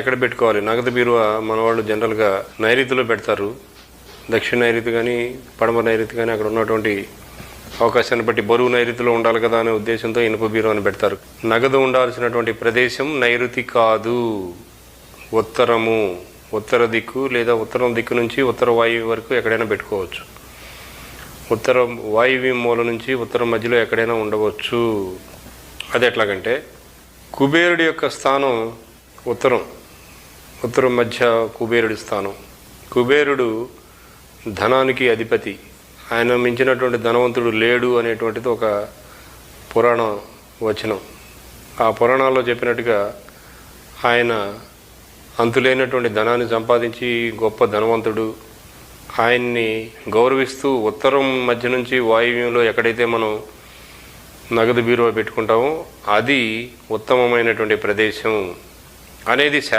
ఎక్కడ పెట్టుకోవాలి? నగదు బీరువా మన వాళ్ళు జనరల్గా నైరుతిలో పెడతారు. దక్షిణ నైరుతి కానీ పడమర నైరుతి కానీ అక్కడ ఉన్నటువంటి అవకాశాన్ని బట్టి బరువు నైరుతిలో ఉండాలి కదా అనే ఉద్దేశంతో ఇనుప బీరువాని పెడతారు. నగదు ఉండాల్సినటువంటి ప్రదేశం నైరుతి కాదు. ఉత్తరము ఉత్తర దిక్కు లేదా ఉత్తరం దిక్కు నుంచి ఉత్తర వాయువు వరకు ఎక్కడైనా పెట్టుకోవచ్చు. ఉత్తర వాయువ్య మూల నుంచి ఉత్తర మధ్యలో ఎక్కడైనా ఉండవచ్చు. అది ఎట్లాగంటే కుబేరుడి యొక్క స్థానం ఉత్తరం. ఉత్తరం మధ్య కుబేరుడి స్థానం. కుబేరుడు ధనానికి అధిపతి. ఆయన మించినటువంటి ధనవంతుడు లేడు అనేటువంటిది ఒక పురాణ వచనం. ఆ పురాణాల్లో చెప్పినట్టుగా ఆయన అంతులేనటువంటి ధనాన్ని సంపాదించి గొప్ప ధనవంతుడు. ఆయన్ని గౌరవిస్తూ ఉత్తరం మధ్య నుంచి వాయువ్యంలో ఎక్కడైతే మనం నగదు బీరువా పెట్టుకుంటామో అది ఉత్తమమైనటువంటి ప్రదేశం అనేది శాస్త్రం.